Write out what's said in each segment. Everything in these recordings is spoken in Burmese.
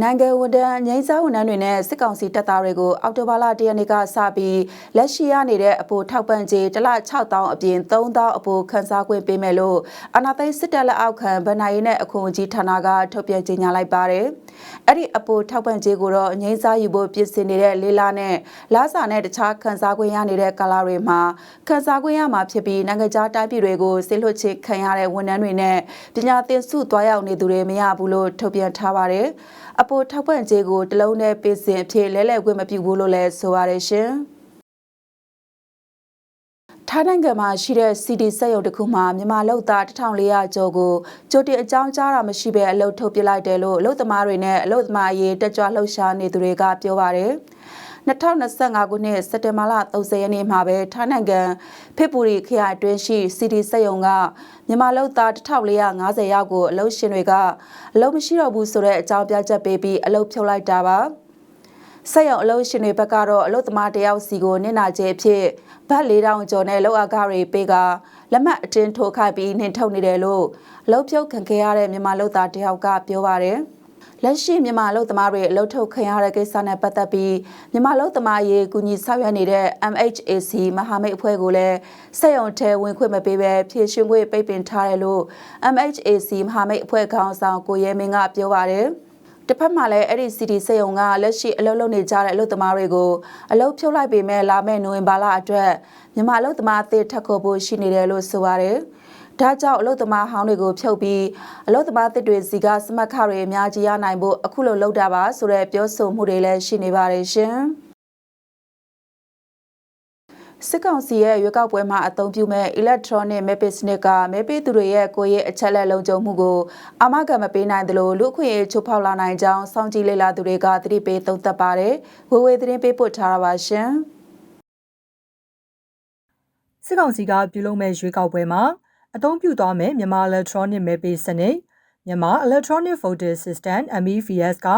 နိုင်ငံဝန်ထမ်းငိမ့်စားဝန်ထမ်းတွေနဲ့စစ်ကောင်စီတပ်သားတွေကိုအောက်တိုဘာလ၁ရက်နေ့ကစပြီးလက်ရှိရနေတဲ့အပိုထောက်ပံ့ကြေးတစ်လ6000အပြင်3000အပိုခန်းစားခွင့်ပေးမယ်လို့အာဏာသိမ်းစစ်တပ်လက်အောက်ခံဗဏ္ဍာရေးနဲ့အခွန်ကြီးဌာနကထုတ်ပြန်ကြေညာလိုက်ပါတယ်။အဲ့ဒီအပိုထောက်ပံ့ကြေးကိုတော့ငိမ့်စားယူဖို့ပြင်ဆင်နေတဲ့လေးလာနဲ့လာစာနဲ့တခြားခန်းစားခွင့်ရနေတဲ့ကာလာတွေမှာခန်းစားခွင့်ရမှာဖြစ်ပြီးနိုင်ငံခြားတိုင်းပြည်တွေကိုဆေးလွှတ်ချခံရတဲ့ဝန်ထမ်းတွေနဲ့ပညာသင်စုသွားရောက်နေသူတွေမရဘူးလို့ထုတ်ပြန်ထားပါတယ်။ အပိုထောက်ပံ့ကြေးကိုတလုံးနဲ့ပေးစဉ်အဖြစ်လဲလှယ်ခွင့်မပြုဘူးလို့လည်းဆိုပါတယ်ရှင်။ထိုင်းနိုင်ငံမှာရှိတဲ့ CD စက်ရုံတစ်ခုမှာမြန်မာလုပ်သား1400ကျော်ကိုကြိုတင်အကြောင်းကြားတာမရှိဘဲအလုပ်ထုတ်ပစ်လိုက်တယ်လို့အလုပ်သမားတွေနဲ့အလုပ်သမားအရေးတက်ကြွလှုပ်ရှားနေသူတွေကပြောပါတယ်။ 2025ခုနှစ်စက်တင်ဘာလ30ရက်နေ့မှာပဲထိုင်းနိုင်ငံဖေပူရီခရိုင်အတွင်းရှိစီဒီစက်ရုံကမြန်မာလုပ်သား1450ယောက်ကိုအလုပ်ရှင်တွေကအလုပ်မရှိတော့ဘူးဆိုတဲ့အကြောင်းပြချက်ပေးပြီးအလုပ်ဖြုတ်လိုက်တာပါဆက်ရုံအလုပ်ရှင်တွေဘက်ကတော့အလုပ်သမားတယောက်စီကိုနင့်နာကျဲဖြစ်ဘတ်4000ကျော်နဲ့လောက်အကားတွေပေးကလက်မှတ်အတင်းထိုးခိုက်ပြီးနှင်ထုတ်နေတယ်လို့အလုပ်ဖြုတ်ခံခဲ့ရတဲ့မြန်မာလုပ်သားတယောက်ကပြောပါတယ်။ လက်ရှိမြန်မာလူသမားတွေအလုပ်ထုတ်ခံရတဲ့ကိစ္စနဲ့ပတ်သက်ပြီးမြန်မာလူသမားရေးကူညီဆောင်ရွက်နေတဲ့ MHAC မဟာမိတ်အဖွဲ့ကလည်းစက်ရုံထဲဝင်ခွင့်မပေးဘဲဖြည့်ရှင်ခွင့်ပိတ်ပင်ထားတယ်လို့ MHAC မဟာမိတ်အဖွဲ့ခေါင်းဆောင်ကိုရဲမင်းကပြောပါတယ်တစ်ဖက်မှာလည်းအဲ့ဒီ CD စေယုံကလက်ရှိအလုပ်လုပ်နေကြတဲ့အလုပ်သမားတွေကိုအလုပ်ဖြုတ်လိုက်ပေမဲ့လာမယ့်နိုဝင်ဘာလအတွက်မြန်မာအလုပ်သမားအသစ်ထပ်ခေါ်ဖို့ရှိနေတယ်လို့ဆိုပါတယ်။ ဒါကြောင့်အလုတ်သမားဟောင်းတွေကိုဖြုတ်ပြီးအလုတ်သမားသစ်တွေစီကစမတ်ခတွေအများကြီးရနိုင်ဖို့အခုလိုလုပ်တာပါဆိုတဲ့ပြောဆိုမှုတွေလည်းရှိနေပါတယ်ရှင်စစ်ကောင်စီရဲ့ရွေးကောက်ပွဲမှာအသုံးပြုမဲ့ electronic mapping စနစ်ကမဲပေးသူတွေရဲ့ကိုယ်ရဲ့အချက်လက်လုံခြုံမှုကိုအာမခံမပေးနိုင်သလိုလူအခွင့်အရေးချိုးဖောက်လာနိုင်ကြောင်းစောင့်ကြည့်လေ့လာသူတွေကသတိပေးသုံးသပ်ပါတယ်။ဝေဝေသတင်းပေးပို့ထားတာပါရှင်။စစ်ကောင်စီကပြုလုပ်မဲ့ရွေးကောက်ပွဲမှာ အသုံးပြုသွားမယ်မြန်မာ electronic မဲပေးစနစ်မြန်မာ electronic voting system MEVS က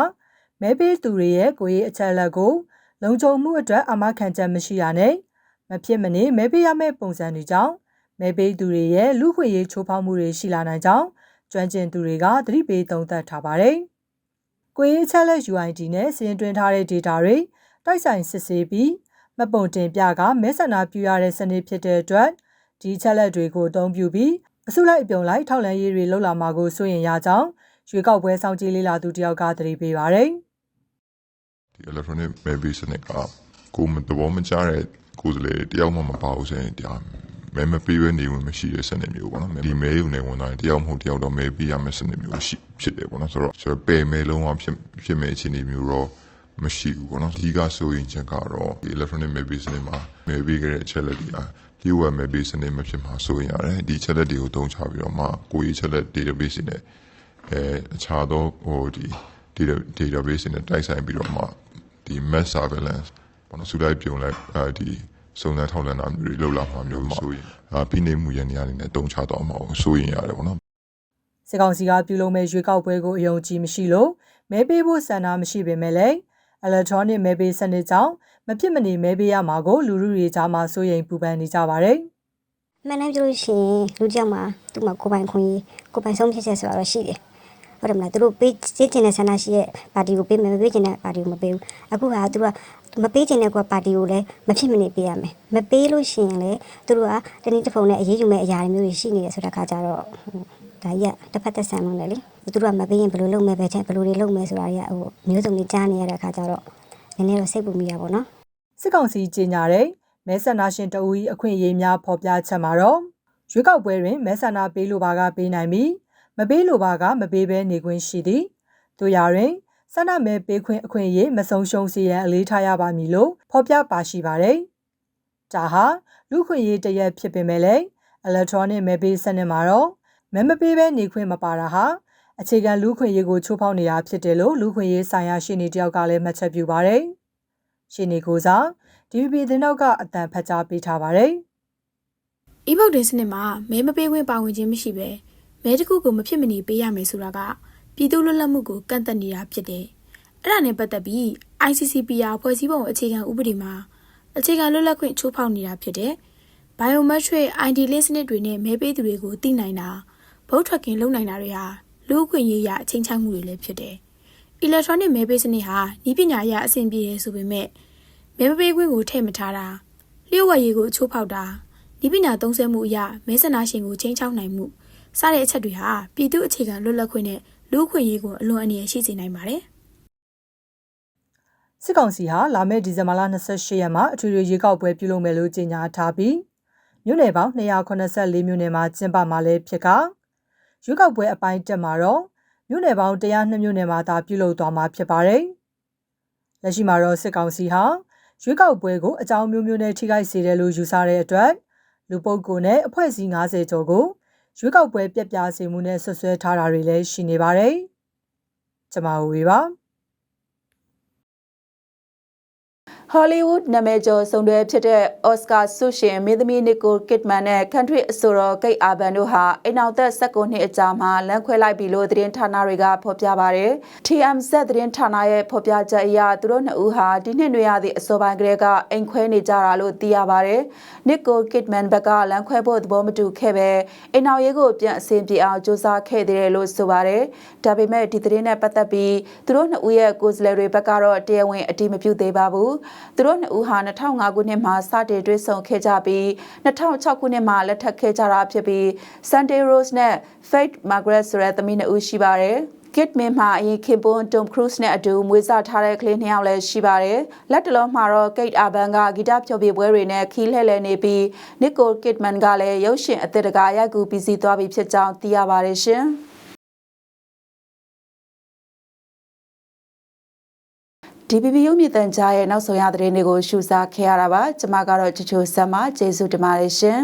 မဲပေးသူတွေရဲ့ကိုယ်ရေးအချက်အလက်ကို လုံခြုံမှုအတွက်အမခံချက်မရှိရနဲ့မဖြစ်မနေမဲပေးရမယ့်ပုံစံတွေကြောင့်မဲပေးသူတွေရဲ့လူခွင့်ရေးချိုးဖောက်မှုတွေရှိလာနိုင်ကြောင်းကျွမ်းကျင်သူတွေကသတိပေးသုံးသပ်ထားပါတယ်။ကိုယ်ရေးချက်လက် UID နဲ့စီရင်တွင်ထားတဲ့ data တွေတိုက်ဆိုင်စစ်ဆေးပြီးမပုံတင်ပြကမဲဆန္ဒပြုရတဲ့စနစ်ဖြစ်တဲ့အတွက် ဒီချက်လက်တွေကိုအသုံးပြုပြီးအစုလိုက်အပြုံလိုက်ထောက်လန်းရေးတွေလှုပ်လာမှာကိုစိုးရင်ရကြောင်းရွေးကောက်ပွဲစောင့်ကြည့်လေ့လာသူတယောက်ကသတိပေးပါရယ်ဒီ electronic maybe စနစ်ကကိုမတော်မကြတဲ့ကိုယ်စလေတယောက်မှမပါဘူးဆိုရင်တရားမဲမပေးဘဲနေဝင်မရှိတဲ့စနစ်မျိုးပေါ့နော်ဒီမဲယူနေဝင်တိုင်းတယောက်မဟုတ်တယောက်တော့မဲပေးရမယ့်စနစ်မျိုးရှိဖြစ်တယ်ပေါ့နော်ဆိုတော့ဆိုတော့ပယ်မဲလုံးဝဖြစ်ဖြစ်မဲ့အခြေအနေမျိုးတော့မရှိဘူးပေါ့နော်အဓိကဆိုရင်ချက်ကတော့ဒီ electronic maybe စနစ်မှာမဲပေးခဲ့တဲ့အချက်လက်တွေအား လျှို့ဝှက်မဲ့ပေးစနစ်မဖြစ်မှာဆိုရင်ရတယ်ဒီချက်လက်တွေကိုတုံးချပြီးတော့မှကိုရေးချက်လက် database နဲ့အဲအခြားသောဟိုဒီ database နဲ့တိုက်ဆိုင်ပြီးတော့မှဒီ mass surveillance ပေါ့နော်စူလိုက်ပြုံလိုက်အဲဒီစုံစမ်းထောက်လှမ်းတာမျိုးတွေလုပ်လာမှာမျိုးဆိုရင်အာဖိနေမှုရန်နေရာနေနဲ့တုံးချတော့မှာဆိုရင်ရတယ်ပေါ့နော်စစ်ကောင်စီကပြုလုပ်မဲ့ရွေးကောက်ပွဲကိုအယုံကြည်မရှိလို့မဲပေးဖို့ဆန္ဒမရှိပေမဲ့လည်း electronic မဲပေးစနစ်ကြောင့် မဖြစ်မနေမဲပေးရမှာကိုလူလူတွေကြားမှာစိုးရိမ်ပူပန်နေကြပါတယ်။မှန်တယ်ပြောလို့ရှိရင်လူကြောက်မှာသူ့မှာကိုပိုင်ခွင့်ကိုပိုင်ဆုံးဖြတ်ချက်ဆိုတာတော့ရှိတယ်။ဟုတ်တယ်မလားသူတို့ပေးစစ်ကျင်တဲ့ဆန္ဒရှိရဲ့ပါတီကိုပေးမယ်မပေးကျင်တဲ့ပါတီကိုမပေးဘူး။အခုကသူကမပေးကျင်တဲ့ကွာပါတီကိုလည်းမဖြစ်မနေပေးရမယ်။မပေးလို့ရှိရင်လည်းသူတို့ကတနည်းတစ်ဖုံနဲ့အေးအေးယူမဲ့အရာတွေမျိုးတွေရှိနေတယ်ဆိုတဲ့ခါကျတော့ဒါကြီးကတစ်ဖက်သက်ဆန်လုံးတယ်လေ။သူတို့ကမပေးရင်ဘယ်လိုလုပ်မယ်ပဲချက်ဘယ်လိုတွေလုပ်မယ်ဆိုတာတွေကဟိုမျိုးစုံတွေကြားနေရတဲ့ခါကျတော့ နည်းနည်းတော့စိတ်ပူမိရပါတော့။စစ်ကောင်စီကြေညာတဲ့မဲဆန္ဒရှင်တအူကြီးအခွင့်အရေးများဖော်ပြချက်မှာတော့ရွေးကောက်ပွဲတွင်မဲဆန္ဒပေးလိုပါကပေးနိုင်ပြီးမပေးလိုပါကမပေးဘဲနေခွင့်ရှိသည်တို့ရာတွင်ဆန္ဒမဲပေးခွင့်အခွင့်အရေးမဆုံးရှုံးစေရန်အလေးထားရပါမည်လို့ဖော်ပြပါရှိပါတယ်ဒါဟာလူခွင့်ရေးတရက်ဖြစ်ပေမဲ့လည်း electronic မဲပေးစနစ်မှာတော့မဲမပေးဘဲနေခွင့်မပါတာဟာ အခြေခံလူခွင့်ရေးကိုချိုးဖောက်နေတာဖြစ်တယ်လို့လူခွင့်ရေးဆိုင်ရာရှင်းနေတယောက်ကလည်းမှတ်ချက်ပြုပါတယ်။ရှင်နေကိုစား DVB သတင်းတော့ကအတန်ဖတ်ကြားပေးထားပါတယ်။ e-book တင်စနစ်မှာမဲမပေးခွင့်ပါဝင်ခြင်းမရှိပဲမဲတစ်ခုကိုမဖြစ်မနေပေးရမယ်ဆိုတာကပြည်သူ့လွတ်လပ်မှုကိုကန့်သက်နေတာဖြစ်တယ်။အဲ့ဒါနဲ့ပတ်သက်ပြီး ICCPR ဖွဲ့စည်းပုံအခြေခံဥပဒေမှာအခြေခံလွတ်လပ်ခွင့်ချိုးဖောက်နေတာဖြစ်တဲ့ biometric ID လင်းစနစ်တွေနဲ့မဲပေးသူတွေကိုသိနိုင်တာဗုတ်ထွက်ကင်လုပ်နိုင်တာတွေဟာ လူ့အခွင့်အရေးအရအချင်းချောက်မှုတွေလည်းဖြစ်တယ်။ electronic မဲပေးစနစ်ဟာဤပညာအရအဆင်ပြေတယ်ဆိုပေမဲ့မဲမပေးခွင့်ကိုထည့်မထားတာလျှို့ဝှက်ရေးကိုချိုးဖောက်တာဤပညာသုံးစွဲမှုအရမဲဆန္ဒရှင်ကိုချင်းချောက်နိုင်မှုစတဲ့အချက်တွေဟာပြည်သူအခြေခံလွတ်လပ်ခွင့်နဲ့လူ့အခွင့်အရေးကိုအလွန်အန္တရာယ်ရှိစေနိုင်ပါတယ်။စစ်ကောင်စီဟာလာမယ့်ဒီဇင်ဘာလ28ရက်မှာအထွေထွေရွေးကောက်ပွဲပြုလုပ်မယ်လို့ကြေညာထားပြီးမြို့နယ်ပေါင်း284မြို့နယ်မှာကျင်းပမှာလည်းဖြစ်က ရွေးကောက်ပွဲအပိုင်းတက်မှာတော့မြို့နယ်ပေါင်း102မြို့နယ်မှာသာပြုလုပ်သွားမှာဖြစ်ပါတယ်။လက်ရှိမှာတော့စစ်ကောင်စီဟာရွေးကောက်ပွဲကိုအကြောင်းမျိုးမျိုးနဲ့ထိခိုက်စေတယ်လို့ယူဆတဲ့အတွက်လူပုဂ္ဂိုလ်နဲ့အဖွဲ့အစည်း90ကျော်ကိုရွေးကောက်ပွဲပြက်ပြားစေမှုနဲ့ဆွဆွဲထားတာတွေလည်းရှိနေပါတယ်။ကျွန်မဝေပါ ဟောလိဝုဒ်နာမည်ကျော်ဆောင်တွဲဖြစ်တဲ့အော်စကာဆုရှင်မင်းသမီးနီကိုကစ်မန်နဲ့ကန်ထရီအဆိုတော်ဂိတ်အာဘန်တို့ဟာအိမ်အောင်သက်19နှစ်အကြာမှာလမ်းခွဲလိုက်ပြီလို့သတင်းဌာနတွေကဖော်ပြပါတယ်။ TMZ သတင်းဌာနရဲ့ဖော်ပြချက်အရသူတို့နှစ်ဦးဟာဒီနှစ်နွေရာသည့်အစောပိုင်းကတည်းကအိမ်ခွဲနေကြတာလို့သိရပါတယ်။နီကိုကစ်မန်ဘက်ကလမ်းခွဲဖို့သဘောမတူခဲ့ပဲအိမ်အောင်ရေးကိုပြန်အဆင်ပြေအောင်စူးစမ်းခဲ့တယ်လို့ဆိုပါတယ်။ဒါပေမဲ့ဒီသတင်းနဲ့ပတ်သက်ပြီးသူတို့နှစ်ဦးရဲ့ကိုယ်စားလှယ်တွေဘက်ကတော့တရားဝင်အတိမပြုသေးပါဘူး။သူတို့နှစ်ဦးဟာ2005ခုနှစ်မှာစတင်တွေ့ဆုံခဲ့ကြပြီး2006ခုနှစ်မှာလက်ထပ်ခဲ့ကြတာဖြစ်ပြီး Sunday Rose နဲ့ Faith Margaret ဆိုတဲ့သမီးနှစ်ဦးရှိပါတယ်။ Kit Min မှာအရင်ခင်ပွန်း Tom Cruise နဲ့အတူမွေးစားထားတဲ့ကလေးနှစ်ယောက်လည်းရှိပါတယ်။လက်တလုံးမှာတော့ Kate Urban ကဂီတဖျော်ဖြေပွဲတွေနဲ့ခီးလှည့်လည်နေပြီး Nicole Kidman ကလည်းရုပ်ရှင်အသစ်တကာရိုက်ကူးပြီးစီးသွားပြီဖြစ်ကြောင်းသိရပါတယ်ရှင်။ ဒီပီပီရုပ်မြင့်တန်ကြားရဲ့နောက်ဆုံးရသတင်းတွေကိုရှုစားခဲ့ရတာပါကျွန်မကတော့ချူချူဆက်မကျေးဇူးတင်ပါတယ်ရှင်